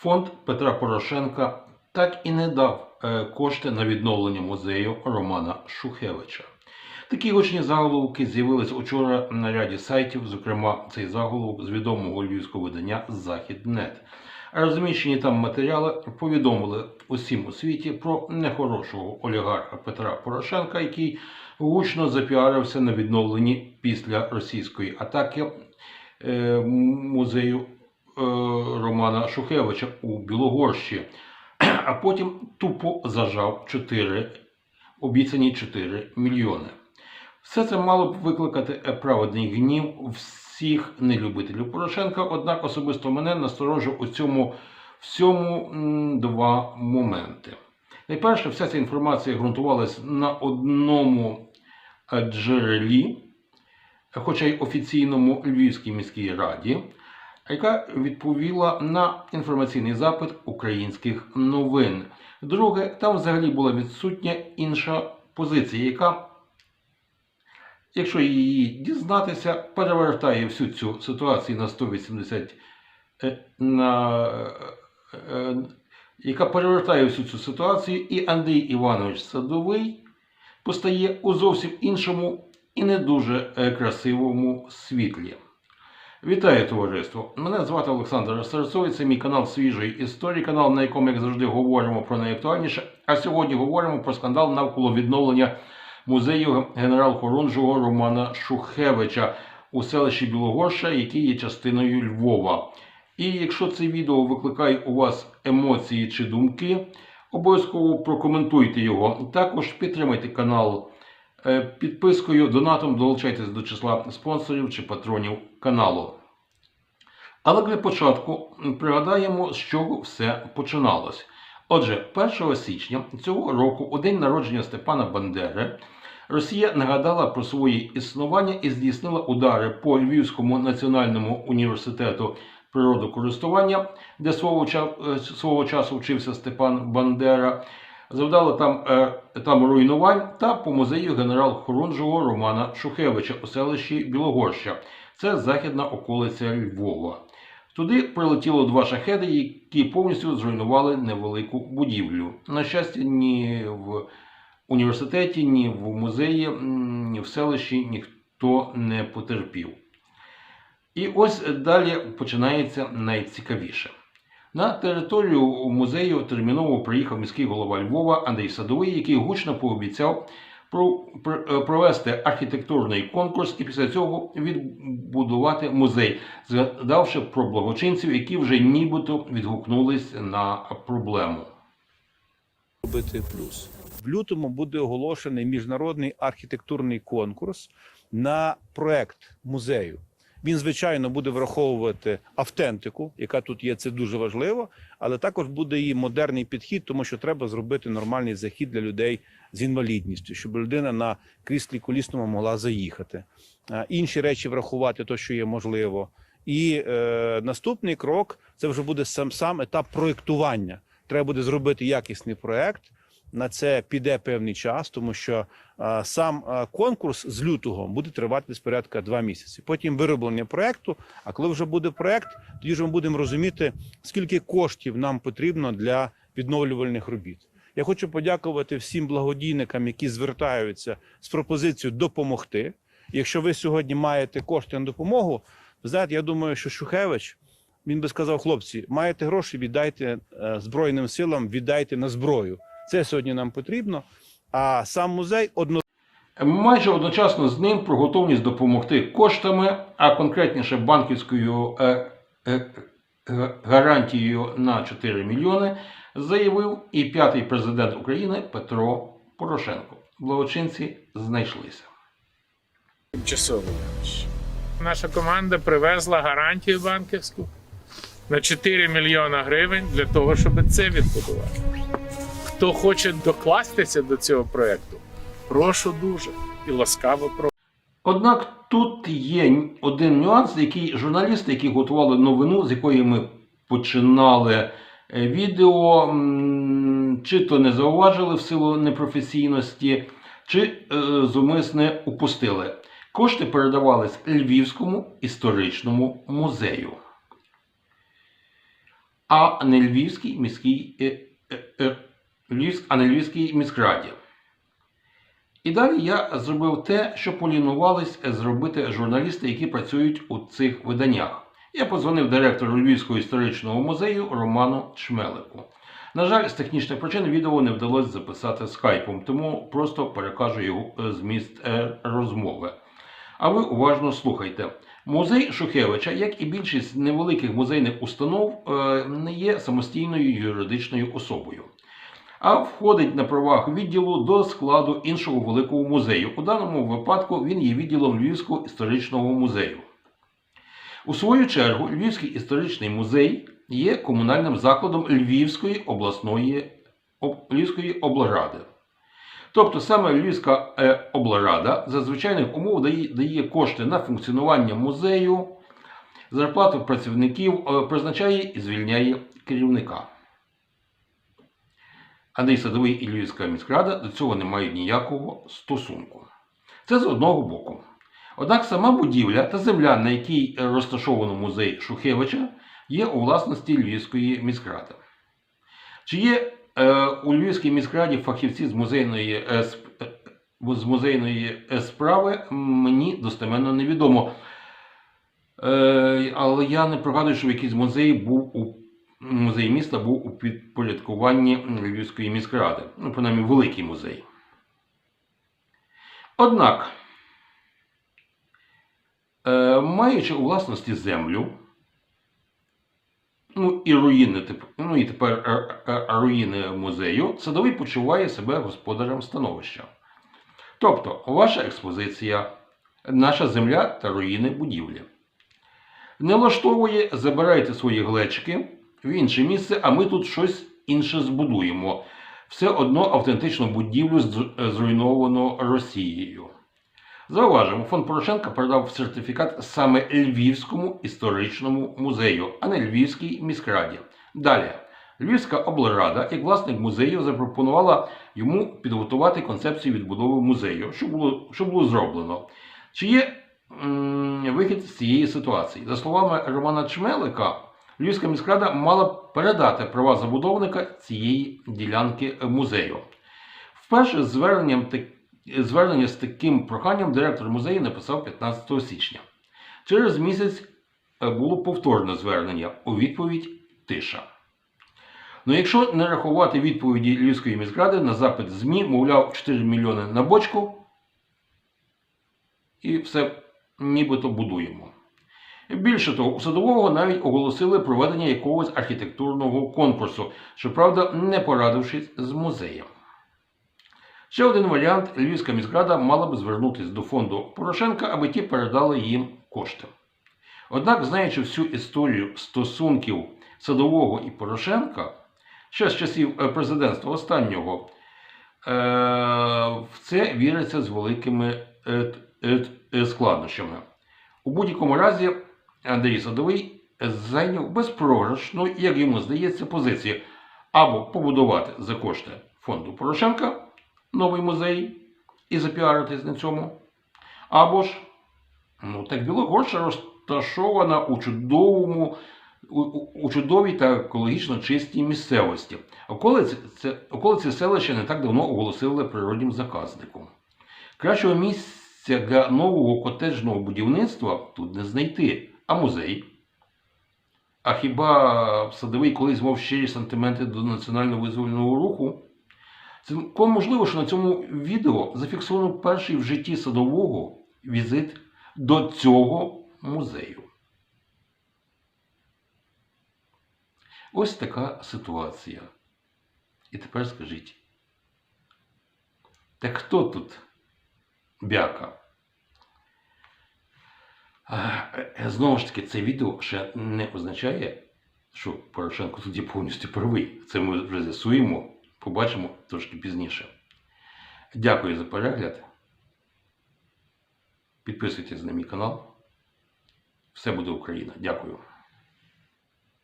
фонд Петра Порошенка так і не дав е, кошти на відновлення музею Романа Шухевича. Такі гучні заголовки з'явились учора на ряді сайтів, зокрема цей заголовок з відомого львівського видання Західнет. Розміщені там матеріали повідомили усім у світі про нехорошого олігарха Петра Порошенка, який гучно запіарився на відновленні після російської атаки е, музею Романа Шухевича у Білогорщі, а потім тупо зажав 4, обіцяні 4 мільйони. Все це мало б викликати е, праведний гнів всіх нелюбителів Порошенка, однак особисто мене насторожив у цьому всьому два моменти. Найперше, вся ця інформація ґрунтувалась на одному е, джерелі, хоча й офіційному Львівській міській раді, яка відповіла на інформаційний запит українських новин. Друге, там взагалі була відсутня інша позиція, яка якщо її дізнатися, перевертає всю цю ситуацію на 180 е, на, е, яка перевертає всю цю ситуацію, і Андрій Іванович Садовий постає у зовсім іншому і не дуже е, красивому світлі. Вітаю товариство! Мене звати Олександр Серцовий, це мій канал свіжої історії, канал, на якому, як завжди, говоримо про найактуальніше. А сьогодні говоримо про скандал навколо відновлення музею генерал-хорунжого Романа Шухевича у селищі Білогорша, який є частиною Львова. І якщо це відео викликає у вас емоції чи думки, обов'язково прокоментуйте його. Також підтримайте канал підпискою, донатом, долучайтесь до числа спонсорів чи патронів каналу. Але для початку пригадаємо, з чого все починалось. Отже, 1 січня цього року, у день народження Степана Бандери, Росія нагадала про своє існування і здійснила удари по Львівському національному університету природокористування, де свого, е, часу вчився Степан Бандера, завдала там, е, там руйнувань та по музею генерал-хорунжого Романа Шухевича у селищі Білогорща. Це західна околиця Львова. Туди прилетіло два шахеди, які повністю зруйнували невелику будівлю. На щастя, ні в університеті, ні в музеї, ні в селищі ніхто не потерпів. І ось далі починається найцікавіше. На територію музею терміново приїхав міський голова Львова Андрій Садовий, який гучно пообіцяв е, провести архітектурний конкурс і після цього відбудувати музей, згадавши про благочинців, які вже нібито відгукнулись на проблему. робити плюс. В лютому буде оголошений міжнародний архітектурний конкурс на проект музею. Він, звичайно, буде враховувати автентику, яка тут є, це дуже важливо, але також буде і модерний підхід, тому що треба зробити нормальний захід для людей з інвалідністю, щоб людина на кріслі колісному могла заїхати. Інші речі врахувати, то що є можливо. І е, наступний крок це вже буде сам сам етап проєктування. Треба буде зробити якісний проект. На це піде певний час, тому що а, сам а, конкурс з лютого буде тривати десь порядка два місяці. Потім вироблення проекту. А коли вже буде проект, тоді ж ми будемо розуміти, скільки коштів нам потрібно для відновлювальних робіт. Я хочу подякувати всім благодійникам, які звертаються з пропозицією допомогти. Якщо ви сьогодні маєте кошти на допомогу, ви знаєте, я думаю, що Шухевич він би сказав, хлопці, маєте гроші, віддайте е, Збройним силам, віддайте на зброю. Це сьогодні нам потрібно. А сам музей одно Майже одночасно з ним про готовність допомогти коштами, а конкретніше банківською е, е, е, гарантією на 4 мільйони, заявив і п'ятий президент України Петро Порошенко. Благочинці знайшлися. тимчасово. Наша команда привезла гарантію банківську на 4 мільйона гривень для того, щоб це відбудувати. Хто хоче докластися до цього проекту, прошу дуже і ласкаво прошу. Однак тут є один нюанс, який журналісти, які готували новину, з якої ми починали е, відео, чи то не зауважили в силу непрофесійності, чи е, зумисне упустили. Кошти передавались Львівському історичному музею. а не Львівській міській, а не Львівській міськраді. І далі я зробив те, що полінувались зробити журналісти, які працюють у цих виданнях. Я позвонив директору Львівського історичного музею Роману Чмелику. На жаль, з технічних причин відео не вдалося записати скайпом, тому просто перекажу його е, зміст е, розмови. А ви уважно слухайте. Музей Шухевича, як і більшість невеликих музейних установ, е, не є самостійною юридичною особою, а входить на правах відділу до складу іншого великого музею. У даному випадку він є відділом Львівського історичного музею. У свою чергу, Львівський історичний музей є комунальним закладом Львівської обласної Львівської облради. Тобто саме Львівська е, облрада за звичайних умов дає, дає кошти на функціонування музею, зарплату працівників, е, призначає і звільняє керівника. Андрій Садовий і Львівська міськрада до цього не мають ніякого стосунку. Це з одного боку. Однак сама будівля та земля, на якій розташовано музей Шухевича, є у власності Львівської міськради. Чи є е, у Львівській міськраді фахівці з музейної, е, е, з музейної е, справи, мені достеменно невідомо. Е, але я не пригадую, що в якийсь музей був у музей міста був у підпорядкуванні Львівської міськради. Ну, принаймні, великий музей. Однак, е, маючи у власності землю, ну і руїни, ну і тепер е, е, руїни музею, садовий почуває себе господарем становища. Тобто, ваша експозиція, наша земля та руїни будівлі. Не влаштовує, забирайте свої глечики в інше місце, а ми тут щось інше збудуємо. Все одно автентичну будівлю зруйновано Росією. Зауважимо, фонд Порошенка передав сертифікат саме Львівському історичному музею, а не Львівській міськраді. Далі, Львівська облрада, як власник музею, запропонувала йому підготувати концепцію відбудови музею, що було, що було зроблено. Чи є м, вихід з цієї ситуації? За словами Романа Чмелика, Львівська міськрада мала передати права забудовника цієї ділянки музею. Вперше зверненням звернення з таким проханням директор музею написав 15 січня. Через місяць е, було повторне звернення. У відповідь тиша. Ну, якщо не рахувати відповіді Львівської міськради на запит ЗМІ, мовляв, 4 мільйони на бочку, і все нібито будуємо. Більше того, у садового навіть оголосили проведення якогось архітектурного конкурсу, щоправда, не порадившись з музеєм. Ще один варіант: Львівська міськрада мала б звернутися до фонду Порошенка, аби ті передали їм кошти. Однак, знаючи всю історію стосунків Садового і Порошенка, ще з часів е, президентства останнього, е, в це віриться з великими е, складнощами. У будь-якому разі, Андрій Садовий зайняв безпрограшну, як йому здається, позицію або побудувати за кошти фонду Порошенка новий музей і запіаритись на цьому, або ж, ну так Білогорша розташована у чудовому. У чудовій та екологічно чистій місцевості. Околиці, це, околиці селища не так давно оголосили природнім заказником. Кращого місця для нового котеджного будівництва тут не знайти, а музей. А хіба садовий колись мав щирі сантименти до національно-визвольного руху? Цілком можливо, що на цьому відео зафіксовано перший в житті садового візит до цього музею. Ось така ситуація. І тепер скажіть, так хто тут бяка? Е, Знову ж таки, це відео ще не означає, що Порошенко тоді повністю правий. Це ми вже з'ясуємо, побачимо трошки пізніше. Дякую за перегляд. Підписуйтесь на мій канал. Все буде Україна. Дякую.